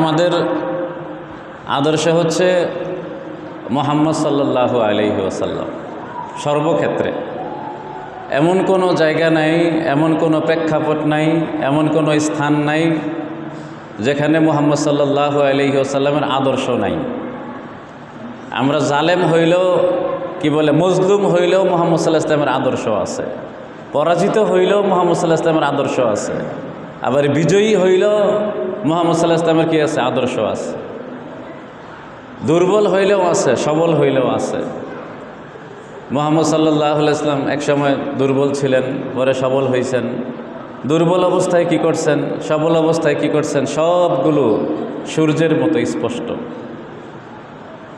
আমাদের আদর্শ হচ্ছে মোহাম্মদ সাল্লাহ আলহি ওসাল্লাম সর্বক্ষেত্রে। এমন কোনো জায়গা নাই, এমন কোনো প্রেক্ষাপট নাই, এমন কোনো স্থান নাই যেখানে মোহাম্মদ সাল্লাহ আলহি ওসাল্লামের আদর্শ নাই। আমরা জালেম হইলেও, কি বলে, মজলুম হইলেও মোহাম্মদ সাল্লাহ ইসলামের আদর্শ আছে। পরাজিত হইলেও মোহাম্মদ সাল্লাহ ইসলামের আদর্শ আছে। আবার বিজয়ী হইল মোহাম্মদ সাল্লাহ ইসলামের কি আছে? আদর্শ আছে। দুর্বল হইলেও আছে, সবল হইলেও আছে। মোহাম্মদ সাল্লাহ ইসলাম একসময় দুর্বল ছিলেন, পরে সবল হয়েছেন দুর্বল অবস্থায় কি করছেন? সবল অবস্থায় কি করছেন? সবগুলো সূর্যের মতো স্পষ্ট।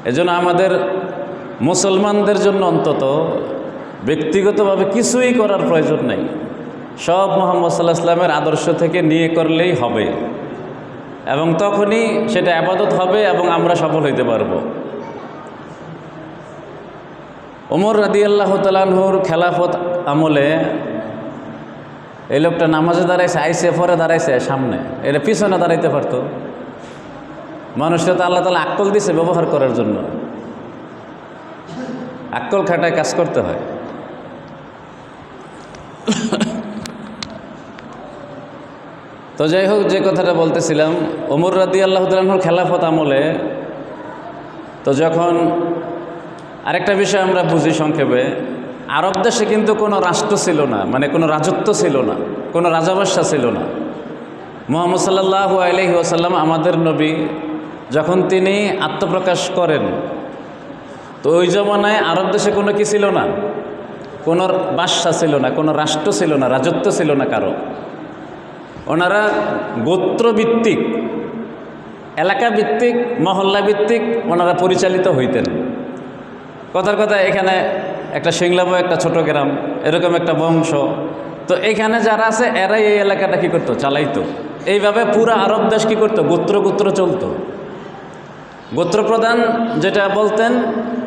এজন্য আমাদের মুসলমানদের জন্য অন্তত ব্যক্তিগতভাবে কিছুই করার প্রয়োজন নেই। সব মোহাম্মদ সাল্লাহ ইসলামের আদর্শ থেকে নিয়ে করলেই হবে। এবং তখনই সেটা আবাদত হবে এবং আমরা সফল হইতে পারব। ওমর রাদি আল্লাহ তালাহুর খেলাফত আমলে এই লোকটা নামাজে দাঁড়াইছে, আইসে, পরে দাঁড়াইছে সামনে। এটা পিছনে দাঁড়াইতে পারতো। মানুষটা তো আল্লাহ তালা আকল দিছে ব্যবহার করার জন্য। আকল খাটায় কাজ করতে হয়। তো যাই হোক, যে কথাটা বলতেছিলাম, ওমর রাদি আল্লাহ তালাহুর খেলাফত আমলে তো যখন আরেকটা বিষয় আমরা বুঝি সংক্ষেপে, আরব দেশে কিন্তু কোনো রাষ্ট্র ছিল না মানে কোনো রাজত্ব ছিল না, কোনো রাজাবাসা ছিল না। মোহাম্মদ সাল্লাহ আলহি ওসাল্লাম আমাদের নবী যখন তিনি আত্মপ্রকাশ করেন, তো ওই জমানায় আরব দেশে কোনো কি ছিল না? কোনো বাদশা ছিল না, কোনো রাষ্ট্র ছিল না, রাজত্ব ছিল না কারও। ওনারা গোত্রভিত্তিক এলাকা ভিত্তিক মহল্লা ভিত্তিক ওনারা পরিচালিত হইতেন। কথার কথা, এখানে একটা সিংলাব, একটা ছোট গ্রাম, এরকম একটা বংশ। তো এখানে যারা আছে, এরাই এই এলাকাটা কী করতো? চালাইতো। এইভাবে পুরো আরব দেশ কী করতো? গোত্র গোত্র চলতো। গোত্রপ্রধান যেটা বলতেন,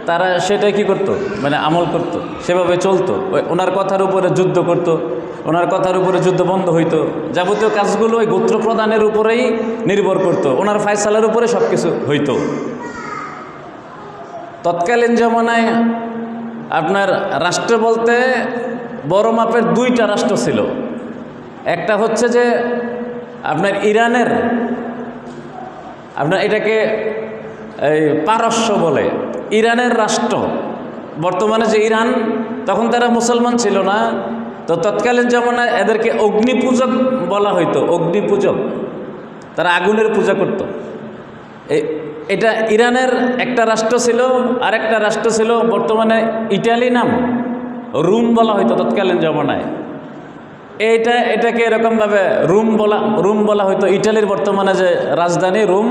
তারা সেটাই কি করত? মানে আমল করত। সেভাবে চলতো। ওনার কথার উপরে যুদ্ধ করত। ওনার কথার উপরে যুদ্ধ বন্ধ হইতো। যাবতীয় কাজগুলো ওই গোত্র প্রদানের উপরেই নির্ভর করত। ওনার ফায়সালার উপরে সব কিছু হইতো। তৎকালীন জমানায় আপনার রাষ্ট্র বলতে বড় মাপের দুইটা রাষ্ট্র ছিল। একটা হচ্ছে যে আপনার ইরানের, আপনার এটাকে এই পারস্য বলে, ইরানের রাষ্ট্র। বর্তমানে যে ইরান, তখন তারা মুসলমান ছিল না। তো তৎকালীন জমানায় এদেরকে অগ্নিপূজক বলা হইতো, অগ্নিপূজক, তারা আগুনের পূজা করত। এটা ইরানের একটা রাষ্ট্র ছিল আর একটা রাষ্ট্র ছিল, বর্তমানে ইটালি নাম রুম বলা হইতো তৎকালীন জমানায়। এইটা, এটাকে এরকমভাবে রুম বলা রুম বলা হয়তো ইটালির বর্তমানে যে রাজধানী রুম,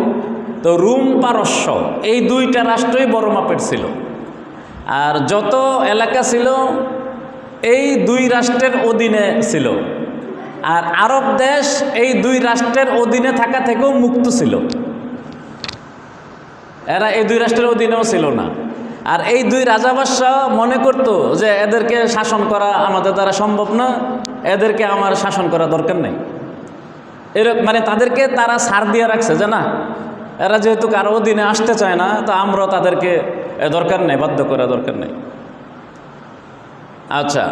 তো রুম পারস্য, এই দুইটা রাষ্ট্রই বড় মাপের ছিল। আর যত এলাকা ছিল এই দুই রাষ্ট্রের অধীনে ছিল। আর আরব দেশ এই দুই রাষ্ট্রের অধীনে থাকা থেকেও মুক্ত ছিল। এরা এই দুই রাষ্ট্রের অধীনেও ছিল না। আর এই দুই রাজাবাদশাহ মনে করত যে, এদেরকে শাসন করা আমাদের দ্বারা সম্ভব না। এদেরকে আমার শাসন করা দরকার নেই। এরকম মানে তাদেরকে তারা ছাড় দিয়ে রাখছে যে, না, এরা যেহেতু কারও অধীনে আসতে চায় না, তো আমরাও তাদেরকে দরকার নেই, বাধ্য করা দরকার নেই। আচ্ছা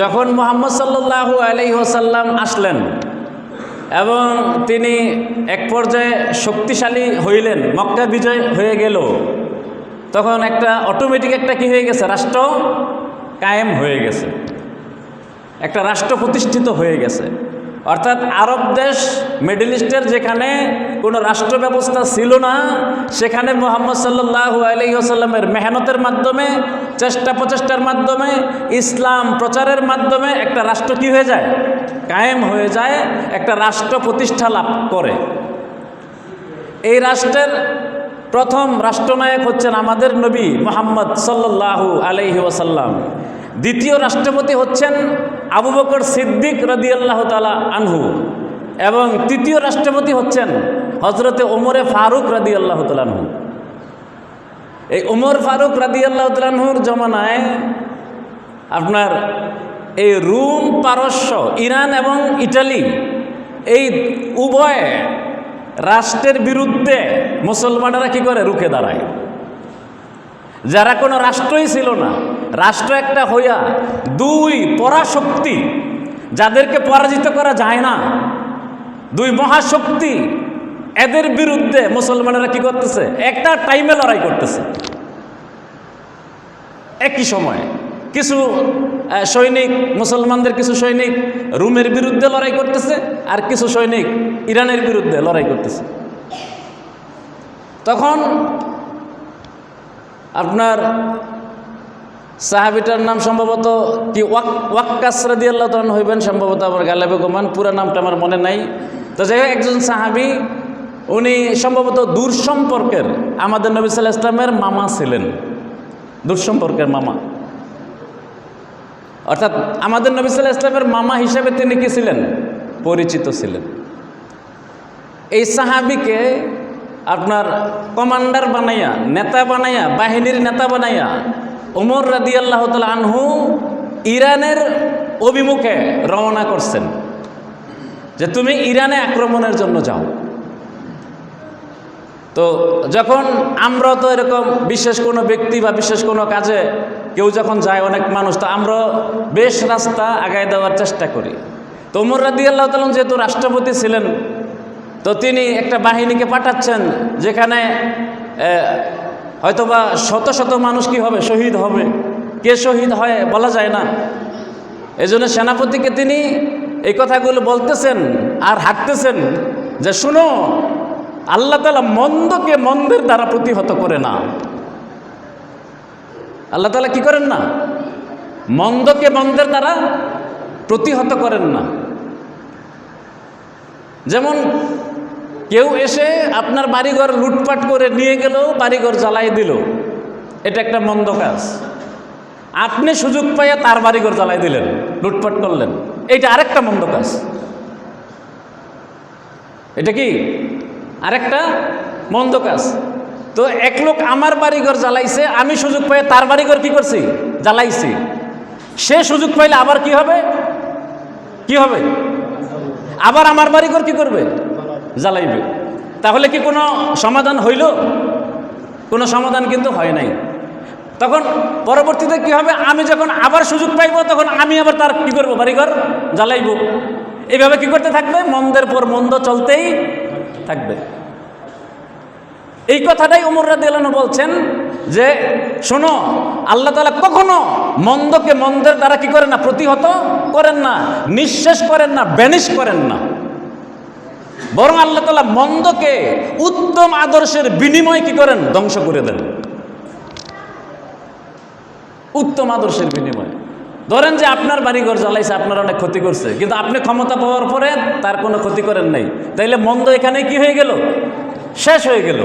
যখন মোহাম্মদ সাল্লাহ আলি ওসাল্লাম আসলেন এবং তিনি এক পর্যায়ে শক্তিশালী হইলেন, মক্কা বিজয় হয়ে গেল, তখন একটা অটোমেটিক একটা কি হয়ে গেছে? রাষ্ট্র কায়েম হয়ে গেছে, একটা রাষ্ট্র প্রতিষ্ঠিত হয়ে গেছে। অর্থাৎ আরব দেশ মিডল ইস্টের যেখানে কোনো রাষ্ট্র ব্যবস্থা ছিল না, সেখানে মোহাম্মদ সাল্লাহু আলহিহাসাল্লামের মেহনতের মাধ্যমে, চেষ্টা প্রচেষ্টার মাধ্যমে, ইসলাম প্রচারের মাধ্যমে একটা রাষ্ট্র কি হয়ে যায়? কায়েম হয়ে যায়, একটা রাষ্ট্র প্রতিষ্ঠা লাভ করে। এই রাষ্ট্রের প্রথম রাষ্ট্রনায়ক হচ্ছেন আমাদের নবী মোহাম্মদ সাল্লাহু আলহি ওসাল্লাম দ্বিতীয় রাষ্ট্রপতি হচ্ছেন আবু বকর সিদ্দিক রদি আল্লাহ তালা আনহু এবং তৃতীয় রাষ্ট্রপতি হচ্ছেন হজরতে ওমরে ফারুক রাদি আল্লাহ তালানহু এই ওমর ফারুক রাদি আল্লাহ তালানহুর জমানায় আপনার এই রুম পারস্য, ইরান এবং ইটালি এই উভয়ে রাষ্ট্রের বিরুদ্ধে মুসলমানেরা কি করে? রুখে দাঁড়ায়। যারা কোনো রাষ্ট্রই ছিল না রাষ্ট্র একটা হইয়া দুই পরাশক্তি যাদেরকে পরাজিত করা যায় না, দুই মহাশক্তি, এদের বিরুদ্ধে মুসলমানেরা কি করতেছে? একটা টাইমে লড়াই করতেছে। একই সময়ে কিছু সৈনিক, মুসলমানদের কিছু সৈনিক রুমের বিরুদ্ধে লড়াই করতেছে আর কিছু সৈনিক ইরানের বিরুদ্ধে লড়াই করতেছে। তখন আপনার সাহাবিটার নাম সম্ভবত কি ওয়াক, ওয়াক্কাস রাদি আল্লাহ তখন হইবেন, সম্ভবত আমার গালেবে গোমান, পুরো নামটা আমার মনে নাই। তো যাই হোক, একজন সাহাবি, উনি সম্ভবত দূর সম্পর্কের আমাদের নবী সাল্লাহ ইসলামের মামা ছিলেন। দূর সম্পর্কের মামা। অর্থাৎ আমাদের নবী সাল্লাহ ইসলামের মামা হিসেবে তিনি কি ছিলেন? পরিচিত ছিলেন। এই সাহাবিকে আপনার কমান্ডার বানাইয়া, নেতা বানাইয়া, বাহিনীর নেতা বানাইয়া ওমর রাদি আল্লাহ আনহু ইরানের অভিমুখে রওনা করছেন যে তুমি ইরানে আক্রমণের জন্য যাও। তো যখন আমরা তো এরকম বিশেষ কোনো ব্যক্তি বা বিশেষ কোনো কাজে কেউ যখন যায় অনেক মানুষ, তো আমরা বেশ রাস্তা আগায় দেওয়ার চেষ্টা করি। তো উমর রাদি আল্লাহ তালন যেহেতু রাষ্ট্রপতি ছিলেন, তো তিনি একটা বাহিনীকে পাঠাচ্ছেন যেখানে হয়তোবা শত শত মানুষ কি হবে? শহীদ হবে। কে শহীদ হয় বলা যায় না। এই জন্য সেনাপতিকে তিনি এই কথাগুলো বলতেছেন আর হাঁটতেছেন যে, শুনো, আল্লাহ তালা মন্দকে মন্দের দ্বারা প্রতিহত করে না। আল্লাহ তালা কি করেন না? মন্দকে মন্দের দ্বারা প্রতিহত করেন না। যেমন কেউ এসে আপনার বাড়িঘর লুটপাট করে নিয়ে গেল বাড়িঘর জ্বালাই দিল। এটা একটা মন্দ কাজ। আপনি সুযোগ পাইয়া তার বাড়িঘর জ্বালাই দিলেন, লুটপাট করলেন। এটা আরেকটা মন্দ কাজ। এটা কি? আরেকটা মন্দ কাজ। তো এক লোক আমার বাড়িঘর জ্বালাইছে, আমি সুযোগ পাই তার বাড়িঘর কি করছি? জ্বালাইছি। সে সুযোগ পাইলে আবার কি হবে? কি হবে? আবার আমার বাড়িঘর কি করবে? জ্বালাইবে। তাহলে কি কোনো সমাধান হইল? কোনো সমাধান কিন্তু হয় নাই। তখন পরবর্তীতে কি হবে? আমি যখন আবার সুযোগ পাইব, তখন আমি আবার তার কি করব? বাড়িঘর জ্বালাইব। এইভাবে কি করতে থাকবে? মন্দের পর মন্দ চলতেই থাকবে। এই কথাটাই উমর রাদিয়াল্লাহু বলছেন যে, শোনো, আল্লাহ তালা কখনো মন্দকে মন্দের দ্বারা কি করেন না? প্রতিহত করেন না, নিঃশেষ করেন না ব্যানিশ করেন না। বরং আল্লাহ তাআলা মন্দকে উত্তম আদর্শের বিনিময় কি করেন? ধ্বংস করে দেন। উত্তম আদর্শের বিনিময়। ধরেন যে আপনার বাড়িঘর জ্বালাইছে, আপনার অনেক ক্ষতি করছে, কিন্তু আপনি ক্ষমতা পাওয়ার পরে তার কোনো ক্ষতি করেন নাই। তাইলে মন্দ এখানে কি হয়ে গেল? শেষ হয়ে গেল।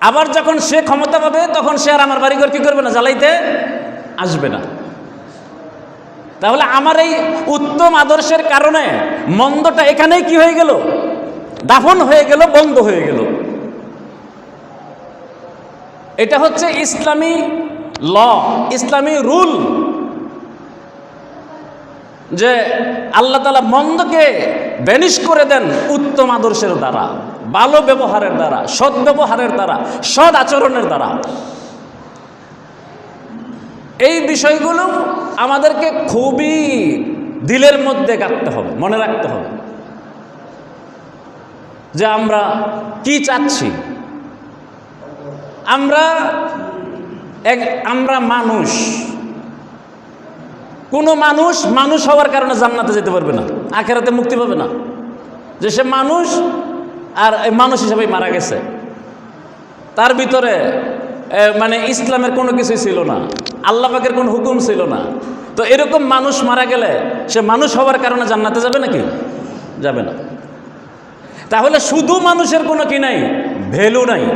আবার যখন সে ক্ষমতা পাবে, তখন সে আর আমার বাড়িঘর কি করবে না? জ্বালাইতে আসবে না। তাহলে আমার এই উত্তম আদর্শের কারণে মন্দটা এখানেই কি হয়ে গেল? দাফন হয়ে গেল, বন্ধ হয়ে গেল। এটা হচ্ছে ইসলামী ল, ইসলামী রুল যে আল্লাহ তালা মন্দকে ব্যানিশ করে দেন উত্তম আদর্শের দ্বারা, ভালো ব্যবহারের দ্বারা, সৎ ব্যবহারের দ্বারা, সৎ আচরণের দ্বারা। এই বিষয়গুলো আমাদেরকে খুবই দিলের মধ্যে কাটতে হবে, মনে রাখতে হবে। যে আমরা কি চাচ্ছি? আমরা এক, আমরা মানুষ। কোনো মানুষ মানুষ হওয়ার কারণে জান্নাতে যেতে পারবে না, আখেরাতে মুক্তি পাবে না। যে সে মানুষ আর মানুষ হিসেবেই মারা গেছে। তার ভিতরে মানে ইসলামের কোনো কিছুই ছিল না। আল্লাহ পাকের কোনো হুকুম ছিল না। তো এরকম মানুষ মারা গেলে সে মানুষ হওয়ার কারণে জান্নাতে যাবে নাকি? যাবে না। তাহলে শুধু মানুষের কোনো কি নাই? ভ্যালু নাই।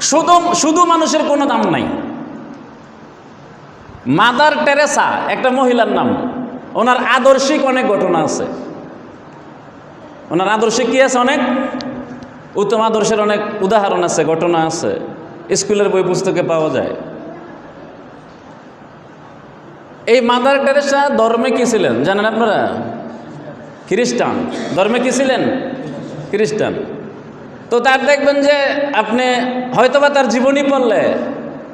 শুধু শুধু মানুষের কোনো দাম নাই। মাদার টেরেসা, একটা মহিলার নাম। ওনার আদর্শিক অনেক ঘটনা আছে। ওনার আদর্শিক কি আছে অনেক? উত্তম আদর্শের অনেক উদাহরণ আছে, ঘটনা আছে। স্কুলের বই পুস্তকে পাওয়া যায়। এই মাদার টেরেসা ধর্মে কি ছিলেন? জানেন আপনারা? খ্রিস্টান। ধর্মে কি ছিলেন? খ্রিস্টান। তো তার দেখবেন যে আপনি হয়তোবা তার জীবনী পড়লে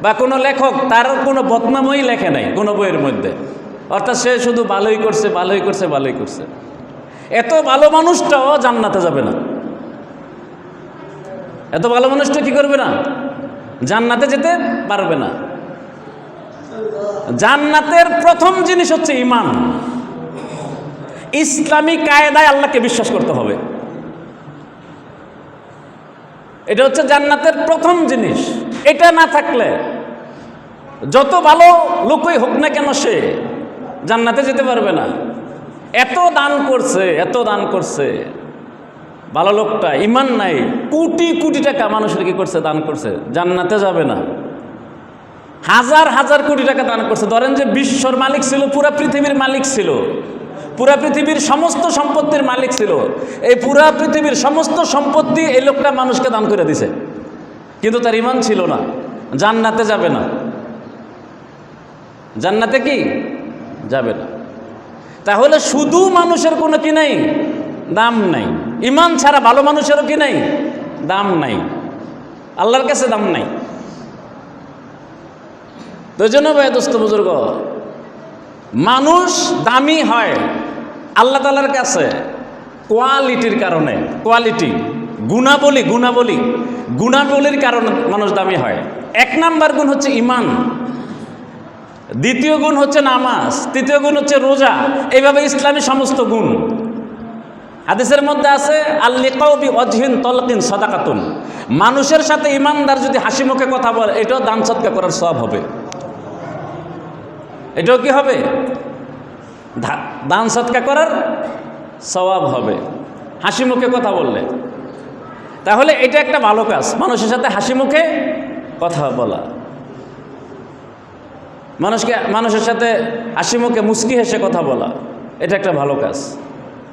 বা কোনো লেখক তার কোনো বদনামই লেখে নাই কোনো বইয়ের মধ্যে। অর্থাৎ সে শুধু ভালোই করছে ভালোই করছে ভালোই করছে। এত ভালো মানুষটাও জান্নাতে যাবে না। এত ভালো মানুষটা কি করবে না? জান্নাতে যেতে পারবে না। জান্নাতের প্রথম জিনিস হচ্ছে ইমান। ইসলামী কায়দায় আল্লাহকে বিশ্বাস করতে হবে। এটা হচ্ছে জান্নাতের প্রথম জিনিস। এটা না থাকলে যত ভালো লোকই হোক না কেন সে জান্নাতে যেতে পারবে না। এত দান করছে, এত দান করছে। ভালো লোকটা, ইমান নাই। কোটি কোটি টাকা মানুষের কি করছে? দান করছে। জান্নাতে যাবে না। হাজার হাজার কোটি টাকা দান করছে। ধরেন যে বিশ্বর মালিক ছিল, পুরা পৃথিবীর মালিক ছিল। পুরা পৃথিবীর সমস্ত সম্পত্তির মালিক ছিল। এই পুরা পৃথিবীর সমস্ত সম্পত্তি এই লোকটা মানুষকে দান করে দিছে। কিন্তু তার ইমান ছিল না। জান্নাতে যাবে না। জান্নাতে কি? যাবে না। তাহলে শুধু মানুষের কোনো কি নাই? দাম নাই। ইমান ছাড়া ভালো মানুষেরও কি নাই? দাম নাই। আল্লাহর কাছে দাম নাই। তো জন্য ভাই দোস্ত বুজুর্গ, মানুষ দামি হয় আল্লাহ তালার কাছে কোয়ালিটির কারণে, কোয়ালিটি, গুণাবলী গুণাবলী, গুণাবলীর কারণে মানুষ দামি হয়। এক নাম্বার গুণ হচ্ছে ইমান। দ্বিতীয় গুণ হচ্ছে নামাজ। তৃতীয় গুণ হচ্ছে রোজা। এইভাবে ইসলামী সমস্ত গুণ। হাদিসের মধ্যে আছে, আল্লিকাউবি অজহিন তলকিন সদাকাতুন। মানুষের সাথে ইমানদার যদি হাসি মুখে কথা বলে, এটাও দান সৎকা করার সব হবে। এটাও কি হবে? দান সৎকা করার স্বভাব হবে, হাসি মুখে কথা বললে। তাহলে এটা একটা ভালো কাজ, মানুষের সাথে হাসি মুখে কথা বলা। মানুষকে মানুষের সাথে হাসি মুখে মুস্কি হেসে কথা বলা, এটা একটা ভালো কাজ।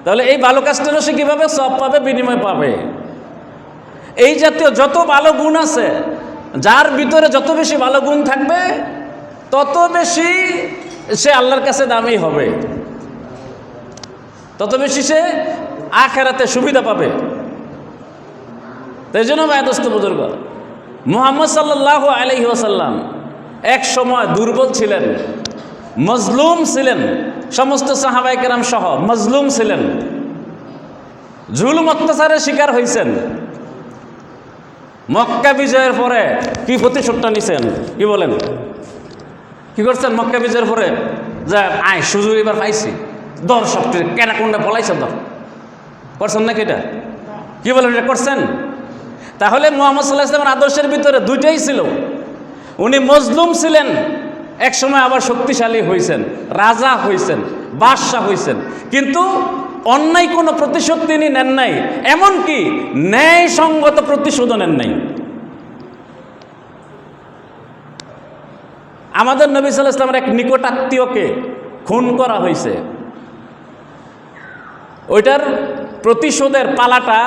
তাহলে এই ভালো কাজটারও সে কীভাবে সব পাবে, বিনিময় পাবে? এই জাতীয় যত ভালো গুণ আছে, যার ভিতরে যত বেশি ভালো গুণ থাকবে, তত বেশি সে আল্লাহর কাছে দামি হবে। তত বেশি সে আখেরাতে সুবিধা পাবে। তাই জন্য বায়দস্ত বুজুর্গ, মোহাম্মদ সাল্লাহ আলহি ওসাল্লাম এক সময় দুর্বল ছিলেন। মজলুম ছিলেন। সমস্ত সাহাবাইকেরাম সহ মজলুম ছিলেন। ঝুলুম অত্যাচারের শিকার হয়েছেন মক্কা বিজয়ের পরে কি প্রতিশোধটা নিছেন? কি বলেন? কি করছেন মক্কা বিজয়ের পরে? যে, আয়, সুযোগ এবার পাইছি। দর সবটি, কেনা কোনটা পলাইছেন দর করছেন নাকি এটা? কি বলেন এটা করছেন? তাহলে মোহাম্মদ সাল্লাহ ইসলামের আদর্শের ভিতরে দুইটাই ছিল। উনি মজলুম ছিলেন। এক সময় আবার শক্তিশালী হয়েছেন রাজা হয়েছেন বাদশাহ হয়েছেন কিন্তু অন্যায় কোনো প্রতিশোধ তিনি নেন নাই, এমনকি ন্যায়সঙ্গত প্রতিশোধও নেন নাই। আমাদের নবী সাল্লাহ ইসলামের এক নিকটাত্মীয়কে খুন করা হয়েছে ওইটার প্রতিশোধের পালাটা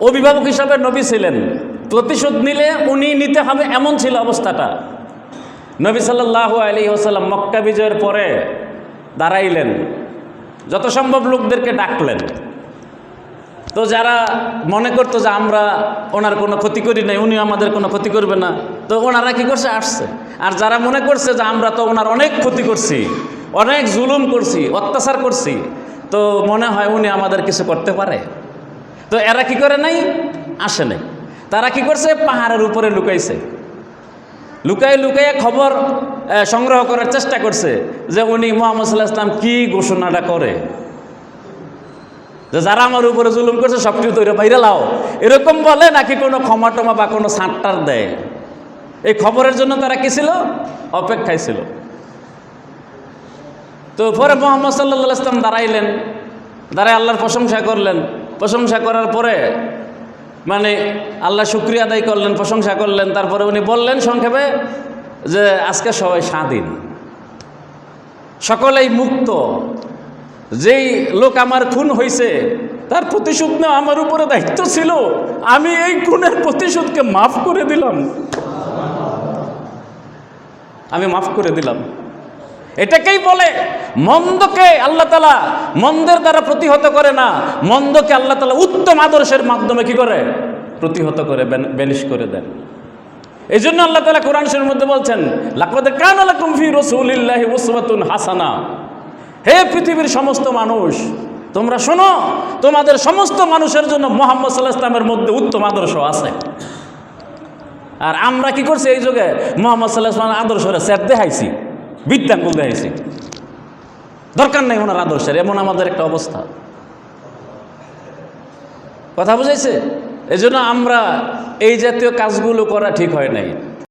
অভিভাবক হিসাবে নবী ছিলেন। প্রতিশোধ নিলে উনি নিতে হবে এমন ছিল অবস্থাটা। নবী সাল্লাহ আলী ওসাল্লাম মক্কা বিজয়ের পরে দাঁড়াইলেন। যত সম্ভব লোকদেরকে ডাকলেন। তো যারা মনে করতো যে আমরা ওনার কোনো ক্ষতি করি নাই উনি আমাদের কোনো ক্ষতি করবে না, তো ওনারা কি করছে? আসছে। আর যারা মনে করছে যে আমরা তো ওনার অনেক ক্ষতি করছি, অনেক জুলুম করছি, অত্যাচার করছি, তো মনে হয় উনি আমাদের কিছু করতে পারে। তো এরা কি করে নাই? আসে নাই। তারা কি করছে? পাহাড়ের উপরে লুকাইছে। লুকাই লুকাইয়ে খবর সংগ্রহ করার চেষ্টা করছে যে উনি মোহাম্মদ সাল্লাহ ইসলাম কী ঘোষণাটা করে। যে যারা আমার উপরে জুলুম করছে সব কিছু তৈরি বাইরে লাও। এরকম বলে নাকি কোনো ক্ষমা টমা বা কোনো সাঁটটার দেয়? এই খবরের জন্য তারা কি ছিল? অপেক্ষায় ছিল। তো পরে মোহাম্মদ সাল্লা ইসলাম দাঁড়াইলেন, দাঁড়ায় আল্লাহর প্রশংসা করলেন। প্রশংসা করার পরে মানে আল্লাহ শুক্রিয়া আদায় করলেন, প্রশংসা করলেন, তারপরে উনি বললেন সংক্ষেপে যে আজকে সবাই স্বাধীন। সকলেই মুক্ত। যেই লোক আমার খুন হয়েছে তার প্রতিশোধ নেওয়া আমার উপরে দায়িত্ব ছিল। আমি এই খুনের প্রতিশোধকে মাফ করে দিলাম। আমি মাফ করে দিলাম। এটাকেই বলে মন্দকে আল্লাহ তালা মন্দের দ্বারা প্রতিহত করে না। মন্দকে আল্লাহ তালা উত্তম আদর্শের মাধ্যমে কি করে? প্রতিহত করে বেলিশ করে দেন। এই জন্য আল্লাহ তালা কোরআন শরীর মধ্যে বলছেন হাসানা। হে পৃথিবীর সমস্ত মানুষ, তোমরা শোনো, তোমাদের সমস্ত মানুষের জন্য মোহাম্মদ সাল্লাহ ইসলামের মধ্যে উত্তম আদর্শ আছে। আর আমরা কি করছি এই যুগে? মোহাম্মদ সাল্লাহ ইসলামের আদর্শরে স্যার দেখাইছি। বিদ্যাঙ্গুল দেখাইছি দরকার নেই ওনার আদর্শের, এমন আমাদের একটা অবস্থা। কথা বুঝাইছে? এই আমরা এই জাতীয় কাজগুলো করা ঠিক হয় নাই।